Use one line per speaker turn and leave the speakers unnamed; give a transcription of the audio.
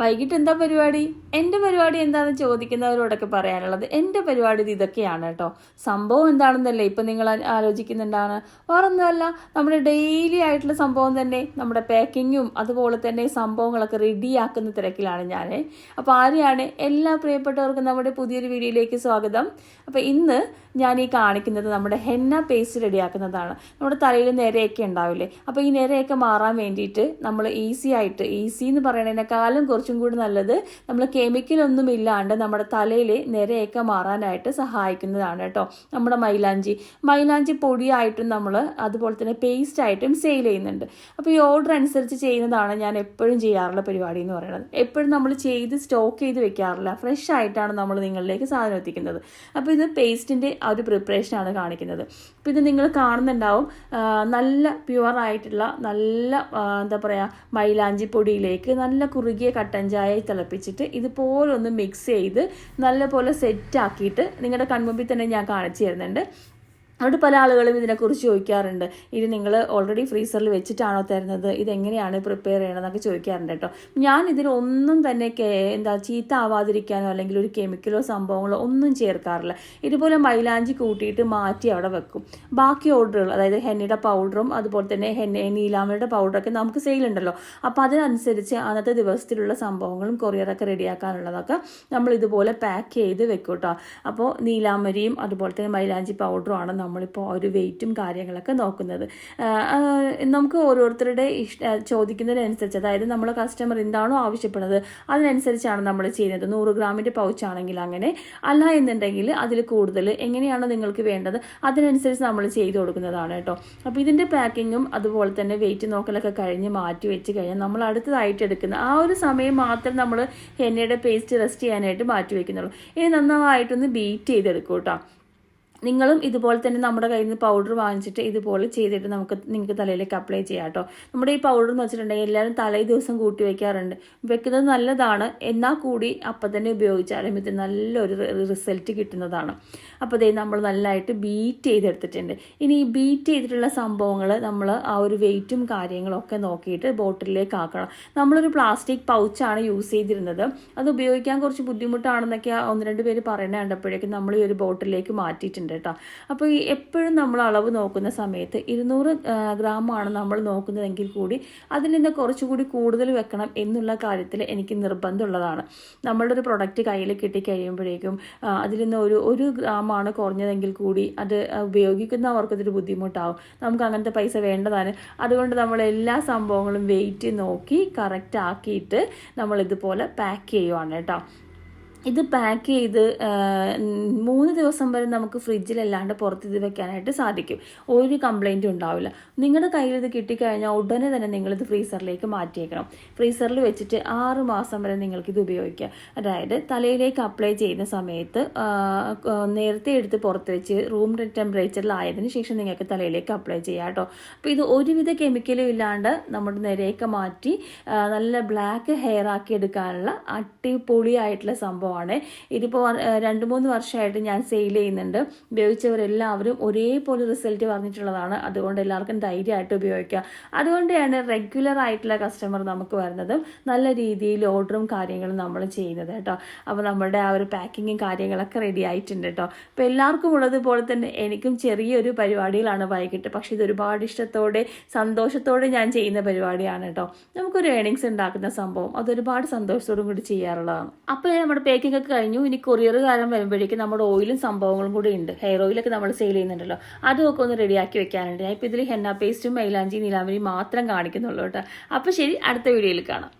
വൈകിട്ട് എന്താ പരിപാടി? എന്റെ പരിപാടി എന്താണെന്ന് ചോദിക്കുന്നവരോടൊക്കെ പറയാനുള്ളത് എന്റെ പരിപാടി ഇത് ഇതൊക്കെയാണ് കേട്ടോ. സംഭവം എന്താണെന്നല്ലേ ഇപ്പം നിങ്ങൾ ആലോചിക്കുന്നുണ്ടാണ് ആലോചിക്കുന്നുണ്ടാണ്? വേറൊന്നുമല്ല നമ്മുടെ ഡെയിലി ആയിട്ടുള്ള സംഭവം തന്നെ നമ്മുടെ പാക്കിങ്ങും അതുപോലെ തന്നെ സംഭവങ്ങളൊക്കെ റെഡിയാക്കുന്ന തിരക്കിലാണ് ഞാൻ അപ്പോൾ ആരെയാണ്? എല്ലാ പ്രിയപ്പെട്ടവർക്കും നമ്മുടെ പുതിയൊരു വീഡിയോയിലേക്ക് സ്വാഗതം. അപ്പോൾ ഇന്ന് ഞാൻ ഈ കാണിക്കുന്നത് നമ്മുടെ ഹെന്ന പേസ്റ്റ് റെഡിയാക്കുന്നതാണ്. നമ്മുടെ തലയിൽ നിരയൊക്കെ ഉണ്ടാവില്ലേ? അപ്പോൾ ഈ നിരയൊക്കെ മാറാൻ വേണ്ടിയിട്ട് നമ്മൾ ഈസി ആയിട്ട് ഈസി എന്ന് പറയുന്നതിനേക്കാളും കുറച്ചും കൂടി നല്ലത് നമ്മൾ കെമിക്കലൊന്നും ഇല്ലാണ്ട് നമ്മുടെ തലയിൽ നിരയൊക്കെ മാറാനായിട്ട് സഹായിക്കുന്നതാണ് കേട്ടോ നമ്മുടെ മൈലാഞ്ചി. മൈലാഞ്ചി പൊടിയായിട്ടും നമ്മൾ അതുപോലെ തന്നെ പേസ്റ്റ് ആയിട്ടും സെയിൽ ചെയ്യുന്നുണ്ട്. അപ്പോൾ ഈ ഓർഡർ അനുസരിച്ച് ചെയ്യുന്നതാണ് ഞാൻ എപ്പോഴും ചെയ്യാറുള്ള പരിപാടി എന്ന് പറയുന്നത്. എപ്പോഴും നമ്മൾ ചെയ്ത് സ്റ്റോക്ക് ചെയ്ത് വെക്കാറില്ല. ഫ്രഷ് ആയിട്ടാണ് നമ്മൾ നിങ്ങളിലേക്ക് സാധനം എത്തിക്കുന്നത്. അപ്പോൾ ഇത് പേസ്റ്റിന്റെ ആ ഒരു പ്രിപ്പറേഷനാണ് കാണിക്കുന്നത്. അപ്പോൾ ഇത് നിങ്ങൾ കാണുന്നുണ്ടാവും. നല്ല പ്യുവർ ആയിട്ടുള്ള നല്ല എന്താ പറയുക മൈലാഞ്ചി പൊടിയിലേക്ക് നല്ല കുറുകിയ കട്ടൻ ചായ തിളപ്പിച്ചിട്ട് ഇതുപോലെ ഒന്ന് മിക്സ് ചെയ്ത് നല്ലപോലെ സെറ്റ് ആക്കിയിട്ട് നിങ്ങളുടെ കൺമുമ്പിൽ തന്നെ ഞാൻ കാണിച്ചു തരുന്നുണ്ട്. അവിടെ പല ആളുകളും ഇതിനെക്കുറിച്ച് ചോദിക്കാറുണ്ട്. ഇത് നിങ്ങൾ ഓൾറെഡി ഫ്രീസറിൽ വെച്ചിട്ടാണോ തരുന്നത്? ഇതെങ്ങനെയാണ് പ്രിപ്പയർ ചെയ്യണമെന്നൊക്കെ ചോദിക്കാറുണ്ട് കേട്ടോ. ഞാൻ ഇതിലൊന്നും തന്നെ എന്താ ചീത്ത ആവാതിരിക്കാനോ അല്ലെങ്കിൽ ഒരു കെമിക്കലോ സംഭവങ്ങളോ ഒന്നും ചേർക്കാറില്ല. ഇതുപോലെ മൈലാഞ്ചി കൂട്ടിയിട്ട് മാറ്റി അവിടെ വെക്കും. ബാക്കി ഓർഡറുകൾ അതായത് ഹെന്നയുടെ പൗഡറും അതുപോലെ തന്നെ ഹെന്ന നീലാമയുടെ പൗഡറൊക്കെ നമുക്ക് സെയിൽ ഉണ്ടല്ലോ. അപ്പോൾ അതിനനുസരിച്ച് അന്നത്തെ ദിവസത്തിലുള്ള സംഭവങ്ങളും കൊറിയറൊക്കെ റെഡിയാക്കാനുള്ളതൊക്കെ നമ്മൾ ഇതുപോലെ പാക്ക് ചെയ്ത് വെക്കും കേട്ടോ. അപ്പോൾ നീലാമരിയും അതുപോലെ തന്നെ മൈലാഞ്ചി പൗഡറും ആണ് നമ്മളിപ്പോൾ ഒരു വെയിറ്റും കാര്യങ്ങളൊക്കെ നോക്കുന്നത്. നമുക്ക് ഓരോരുത്തരുടെ ഇഷ്ട ചോദിക്കുന്നതിനനുസരിച്ച് അതായത് നമ്മൾ കസ്റ്റമർ എന്താണോ ആവശ്യപ്പെടുന്നത് അതിനനുസരിച്ചാണ് നമ്മൾ ചെയ്യുന്നത്. നൂറ് ഗ്രാമിന്റെ പൗച്ച് ആണെങ്കിൽ അങ്ങനെ. അല്ല എന്നുണ്ടെങ്കിൽ അതിൽ കൂടുതൽ എങ്ങനെയാണ് നിങ്ങൾക്ക് വേണ്ടത് അതിനനുസരിച്ച് നമ്മൾ ചെയ്തു കൊടുക്കുന്നതാണ് കേട്ടോ. അപ്പോൾ ഇതിന്റെ പാക്കിങ്ങും അതുപോലെ തന്നെ വെയിറ്റ് നോക്കലൊക്കെ കഴിഞ്ഞ് മാറ്റി വെച്ച് കഴിഞ്ഞാൽ നമ്മൾ അടുത്തതായിട്ട് എടുക്കുന്ന ആ ഒരു സമയം മാത്രം നമ്മൾ എണ്ണയുടെ പേസ്റ്റ് റെസ്റ്റ് ചെയ്യാനായിട്ട് മാറ്റി വയ്ക്കുന്നുള്ളൂ ഇനി നന്നായിട്ടൊന്ന് ബീറ്റ് ചെയ്തെടുക്കും കേട്ടോ. നിങ്ങളും ഇതുപോലെ തന്നെ നമ്മുടെ കയ്യിൽ നിന്ന് പൗഡർ വാങ്ങിച്ചിട്ട് ഇതുപോലെ ചെയ്തിട്ട് നമുക്ക് നിങ്ങൾക്ക് തലയിലേക്ക് അപ്ലൈ ചെയ്യാം കേട്ടോ നമ്മുടെ ഈ പൗഡർ എന്ന് വെച്ചിട്ടുണ്ടെങ്കിൽ എല്ലാവരും തലേ ദിവസം കൂട്ടി വെക്കാറുണ്ട്. വെക്കുന്നത് നല്ലതാണ്. എന്നാൽ കൂടി അപ്പം തന്നെ ഉപയോഗിച്ചാലും ഇത് നല്ലൊരു റിസൾട്ട് കിട്ടുന്നതാണ്. അപ്പോൾ ഇതേ നമ്മൾ നല്ലതായിട്ട് ബീറ്റ് ചെയ്തെടുത്തിട്ടുണ്ട്. ഇനി ഈ ബീറ്റ് ചെയ്തിട്ടുള്ള സംഭവങ്ങൾ നമ്മൾ ആ ഒരു വെയിറ്റും കാര്യങ്ങളൊക്കെ നോക്കിയിട്ട് ബോട്ടിലേക്ക് ആക്കണം. നമ്മളൊരു പ്ലാസ്റ്റിക് പൗച്ചാണ് യൂസ് ചെയ്തിരുന്നത്. അത് ഉപയോഗിക്കാൻ കുറച്ച് ബുദ്ധിമുട്ടാണെന്നൊക്കെ ഒന്ന് രണ്ട് പേര് പറയുന്നത് കണ്ടപ്പോഴേക്കും നമ്മൾ ഈ ഒരു ബോട്ടിലേക്ക് മാറ്റിയിട്ടുണ്ട്. കേട്ടോ. അപ്പോൾ ഈ എപ്പോഴും നമ്മൾ അളവ് നോക്കുന്ന സമയത്ത് ഇരുന്നൂറ് ഗ്രാമാണ് നമ്മൾ നോക്കുന്നതെങ്കിൽ കൂടി അതിൽ നിന്ന് കുറച്ചുകൂടി കൂടുതൽ വെക്കണം എന്നുള്ള കാര്യത്തിൽ എനിക്ക് നിർബന്ധമുള്ളതാണ്. നമ്മളുടെ ഒരു പ്രൊഡക്റ്റ് കയ്യിൽ കിട്ടിക്കഴിയുമ്പോഴേക്കും കഴിയുമ്പോഴേക്കും അതിൽ നിന്ന് ഒരു ഒരു ഗ്രാമാണ് കുറഞ്ഞതെങ്കിൽ കൂടി അത് ഉപയോഗിക്കുന്നവർക്ക് അതൊരു ബുദ്ധിമുട്ടാവും. നമുക്ക് അങ്ങനത്തെ പൈസ വേണ്ടതാണ്. അതുകൊണ്ട് നമ്മൾ എല്ലാ സംഭവങ്ങളും വെയിറ്റ് നോക്കി കറക്റ്റ് ആക്കിയിട്ട് നമ്മൾ ഇതുപോലെ പാക്ക് ചെയ്യുവാണ് കേട്ടോ. ഇത് പാക്ക് ചെയ്ത് മൂന്ന് ദിവസം വരെ നമുക്ക് ഫ്രിഡ്ജിലല്ലാണ്ട് പുറത്ത് ഇത് വെക്കാനായിട്ട് സാധിക്കും. ഒരു കംപ്ലൈന്റും ഉണ്ടാവില്ല. നിങ്ങളുടെ കയ്യിൽ ഇത് കിട്ടിക്കഴിഞ്ഞാൽ ഉടനെ തന്നെ നിങ്ങളിത് ഫ്രീസറിലേക്ക് മാറ്റിയേക്കണം. ഫ്രീസറിൽ വെച്ചിട്ട് ആറ് മാസം വരെ നിങ്ങൾക്കിത് ഉപയോഗിക്കാം. അതായത് തലയിലേക്ക് അപ്ലൈ ചെയ്യുന്ന സമയത്ത് നേരത്തെ എടുത്ത് പുറത്ത് വെച്ച് റൂം ടെമ്പറേച്ചറിലായതിനു ശേഷം നിങ്ങൾക്ക് തലയിലേക്ക് അപ്ലൈ ചെയ്യാം കേട്ടോ. അപ്പോൾ ഇത് ഒരുവിധ കെമിക്കലും ഇല്ലാണ്ട് നമ്മുടെ നിരയൊക്കെ മാറ്റി നല്ല ബ്ലാക്ക് ഹെയർ ആക്കി എടുക്കാനുള്ള അടിപൊളിയായിട്ടുള്ള സംഭവമാണ് ഇതിപ്പോൾ രണ്ട് മൂന്ന് വർഷമായിട്ട് ഞാൻ സെയിൽ ചെയ്യുന്നുണ്ട്. ഉപയോഗിച്ചവരെല്ലാവരും ഒരേപോലെ റിസൾട്ട് പറഞ്ഞിട്ടുള്ളതാണ്. അതുകൊണ്ട് എല്ലാവർക്കും ധൈര്യമായിട്ട് ഉപയോഗിക്കുക അതുകൊണ്ടാണ് റെഗുലർ ആയിട്ടുള്ള കസ്റ്റമർ നമുക്ക് വരുന്നതും. നല്ല രീതിയിൽ ഓർഡറും കാര്യങ്ങളും നമ്മൾ ചെയ്യുന്നത് കേട്ടോ. അപ്പോൾ നമ്മുടെ ആ ഒരു പാക്കിങ്ങും കാര്യങ്ങളൊക്കെ റെഡി ആയിട്ടുണ്ട് കേട്ടോ. അപ്പോൾ എല്ലാവർക്കും ഉള്ളതുപോലെ തന്നെ എനിക്കും ചെറിയൊരു പരിപാടികളാണ് വൈകിട്ട്. പക്ഷേ ഇത് ഒരുപാട് ഇഷ്ടത്തോടെ സന്തോഷത്തോടെ ഞാൻ ചെയ്യുന്ന പരിപാടിയാണ് കേട്ടോ. നമുക്കൊരു ഏണിങ്സ് ഉണ്ടാക്കുന്ന സംഭവം. അതൊരുപാട് സന്തോഷത്തോടും കൂടി ചെയ്യാറുള്ളതാണ്. അപ്പോൾ നമ്മുടെ പേക്കിംഗ് ഒക്കെ കഴിഞ്ഞു. ഇനി കൊറിയർ കാലം വരുമ്പോഴേക്കും നമ്മുടെ ഓയിലും സംഭവങ്ങളും കൂടി ഉണ്ട്. ഹെയർ ഓയിലൊക്കെ നമ്മൾ സെയിൽ ചെയ്യുന്നുണ്ടല്ലോ. അതുമൊക്കെ ഒന്ന് റെഡിയാക്കി വെക്കാനുണ്ട്. ഞാൻ ഇപ്പോൾ ഇതിൽ ഹെന്ന പേസ്റ്റും മൈലാഞ്ചി നീലാമരി മാത്രം കാണിക്കുന്നുള്ളൂ കേട്ടോ. അപ്പോൾ ശരി അടുത്ത വീഡിയോയിൽ കാണാം.